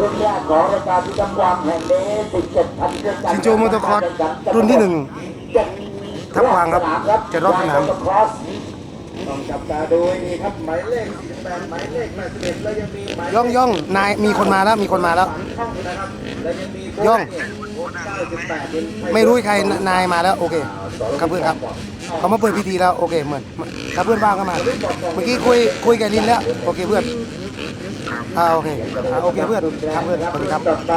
รุ่นแรกของรายการที่กำวังแห่งนี้17พันเครื่องจักรชินโจมอเตอร์คอร์สรุ่นที่หนึ่งทับกวางครับจ็ดรอบสนามต้องจับตาดูให้ดีครับหมายเลข48หมายเลข81แล้วยังมีหมายย่องย่องนายมีคนมาแล้วมีคนมาแล้วย่องไม่รู้ใครนายมาแล้วโอเคครับเพื่อนครับเขามาเปิดพิธีแล้วโอเคเหมือนถ้าเพื่อนว่างก็มา เมื่อกี้คุยคุยกับลินแล้วโอเคเพื่อน อ่าโอเคอ่าโอเคเพื่อนครับเพื่อนสวัสดีครับต่อไป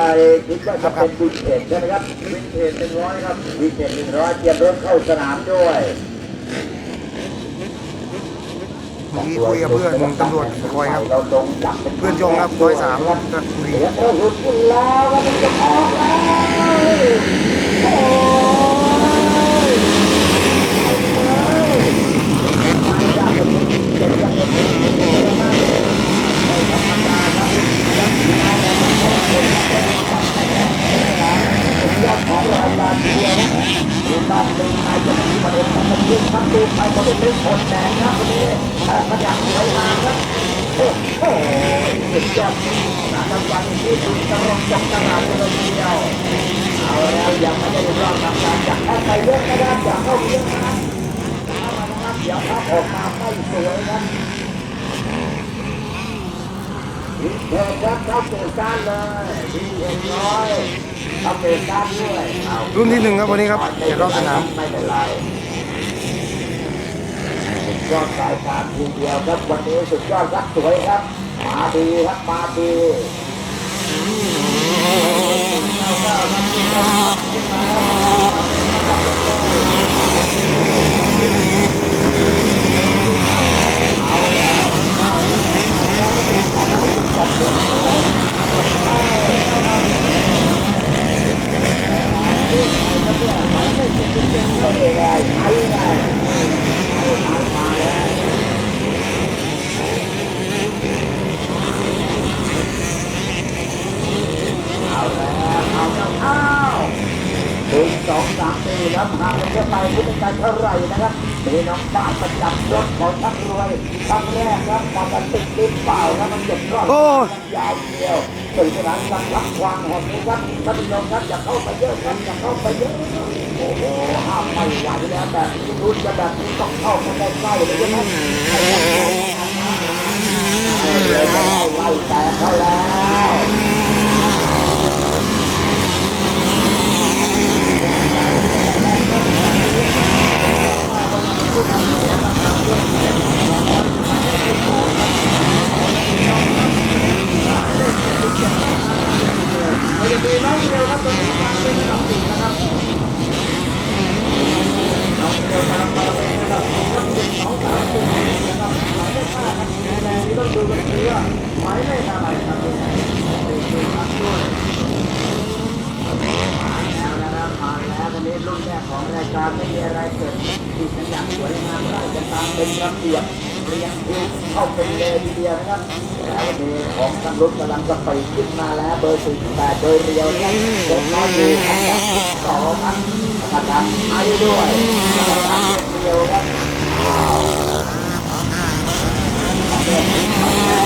คิดว่าจะเป็นวินเทจใช่ไหมครับวินเทจ100ครับวินเทจ100เตรียมรถเข้าสนามด้วยเมื่อกี้คุยกับเพื่อนตำรวจคอยครับเราลงจับเป็นเพื่อนจงครับร้อยสามก็บุรีเดี๋ยวเราหลุดพุ่นแล้วแล้วมันจะออกแล้ว โอ้ยยอดของรายการเดียวนะดูตามเป็นนายจะมีประเด็นของมันยิ่งครับดูไปประเด็นเรื่องคนแดงครับวันนี้แต่ขยันสวยงามครับโอ้โหสุดยอดนะ ครับวันนี้ดูตลกจบตลาดเลยทีเดียวเอาแล้วยังไม่ได้รอบทำการจากเข้าไปเยอะนะครับอยากเข้าเยอะนะครับเอามานะครับเดี๋ยวครับออกมาไม่สวยครับวิเทศครับเข้าสู่การเลยวิเทศน้อยเข้าสู่การด้วยเอารุ่นที่หนึ่งครับวันนี้ครับเจ็ดรอบสนามไม่เป็นไรสุดยอดสายการทีเดียวครับวันนี้สุดยอดครับสวยครับ มาดีครับมาดีไม่ได้ใช้ได้เอาแล้วเอาแล้วเอาหนึ่งสองสามสี่แล้วหากจะไปพุทธการเท่าไหร่นะครับมีน้องบ้านประจำรถของทักรวยครั้งแรกครับมากันติดติดเปล่าครับมันเจ็บรอดโอ้ยยาวเดียวสื่อสารสังรักควางแห่งนี้ครับท่านผู้ชมครับอย่าเข้าไปเยอะครับอย่าเข้าไปเยอะโอ้โหห้ามไม่ไหวแล้วแบบนี้รุ่นจะแบบนี้ต้องเข้าไปใกล้ๆเลยใช่ไหมไล่แตกเขาแล้วแล้วนะครับมาแล้ววั นนี้รุ่นแรกของรายการไม่มีอะไรเกิดที่ฉันอยากสวยงามได้จะตามเป็นระเบียบเรียงคิวเข้าเป็นเลยทีเดียวนะครับแล้ววันนี้ของทางรถกำลังจะไปขึ้นมาแล้วเบอร์สี่แปดโดยเรียวนะครับเด็กน้อยอยู่อันดับสองครับประกันไอ้ด้วยประกันเดียวครั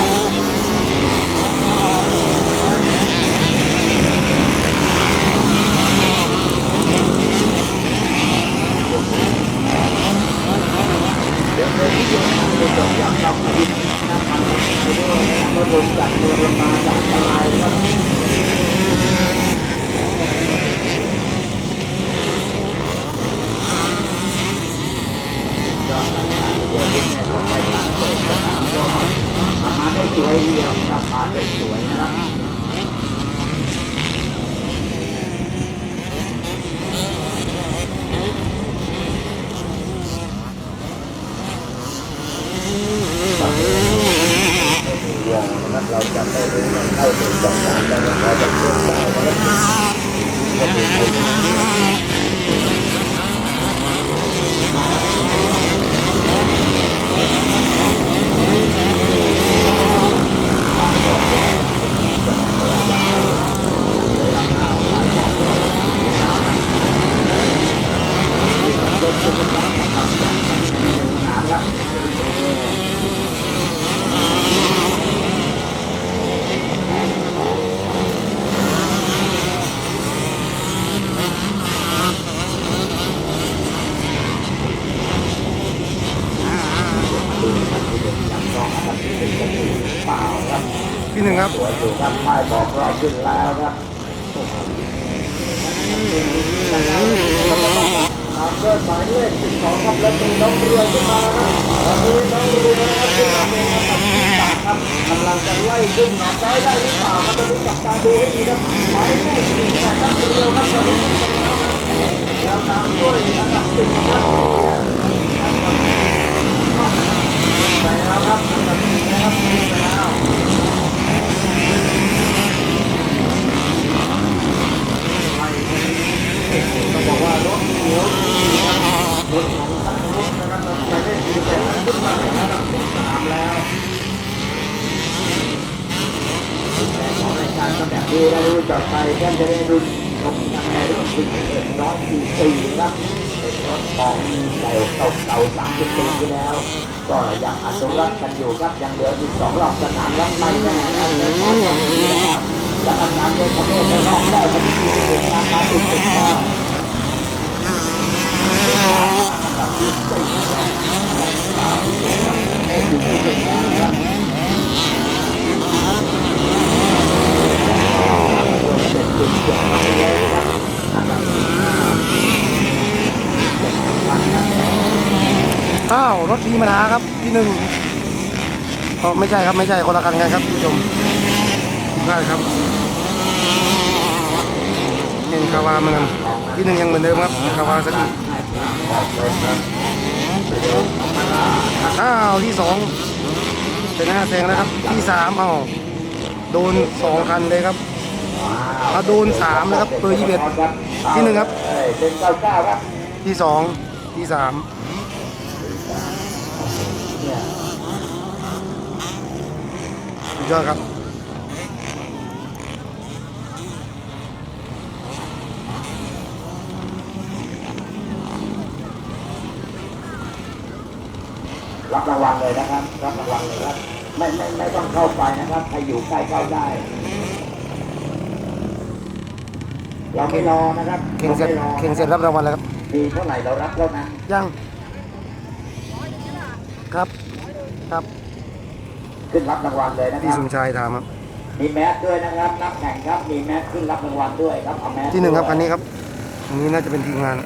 บ ครับป้ายบอกเราขึ้นแล้วครับตามด้วยหมายเลขสิบสองครับแล้วมีน้องเรือขึ้นมาครับตอนนี้น้องเรือนะครับขึ้นมาเป็นอันดับที่สามครับกำลังจะไล่ขึ้นหาซ้ได้หรือเปล่าครับตอนนี้จับตาดูให้ดีครับหมายเลขสี่แปดครับเรือครับตอนนี้แล้วตามด้วยอันดับสิบครับไปแล้วครับอันดับสิบนะครับไปแล้ว ต้องบอกว่ารถเหนียวรถของทางรถนะครับเราไปได้ดีแต่ขึ้นมาในระดับที่สามแล้วแต่ของรายการก็แบบ นี้ได้รู้จักไปท่านจะได้รุ่นรถยังไงรุ่นสี่เอ็ดร้อยสี่สี่นะเป็นรถของเก่าเก่าเก่าสามสิบปีที่แล้ว ก็ยังอสุรักกันอยู่ครับยังเหลืออีกสองรอบสนามรับไม่ได้ครับในะครับจะทำงานโดยประเภทในรอบได้วันที่สี่เป็นการมาติดติดต่อ อ้าวรถมีปัญหาครับที่หนึ่งอ๋อไม่ใช่ครับไม่ใช่คนละคันกันครับผู้ชมได้ครับเป็นคาวาเหมือนกันที่หนึ่งยังเหมือนเดิมครับคาวาสกิอ้าวที่สองเป็นหน้าแซงแล้วครับที่สามอ้าโดนสองคันเลยครับเอาโดนสามนะครับเบอร์ยี่สิบเอ็ดที่หนึ่งครับเป็นเก้าเก้าครับที่สองที่สาม เนี่ย สุดยอดครับรับรางวัลเลยนะครับ รับรางวัลเลยครับ ไม่ไม่ไม่ต้องเข้าไปนะครับ ใครอยู่ใกล้เข้าได้ เราไม่รอนะครับเข่งเสร็จไม่อเข่งเสร็จรับรางวัลแล้วครับ มีเท่าไหร่เรารับเท่านั้นยัง ครับ ครับ ขึ้นรับรางวัลเลยนะคพี่รับ สมชายถามครับมีแมสด้วยนะครับ นักแข่งครับ มีแมสขึ้นรับรางวัลด้วยครับเอาแมสที่หนึ่งครับด้วยคันนี้ครับอันนี้น่าจะเป็นทีมงาน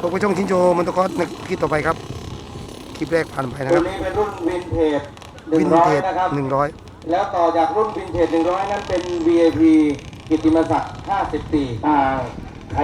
พบกับช่องชินโจมันตะคอสในคลิปต่อไปครับคลิปแรกผ่านไปนะตัควรับนี้เป็นรุ่นวินเทจวินเทจ100นะครับ หนึ่งร้อยแล้วต่อจากรุ่นวินเทจ100 นั้นเป็น VIP กิตติมศักดิ์50ปีอ่าใคร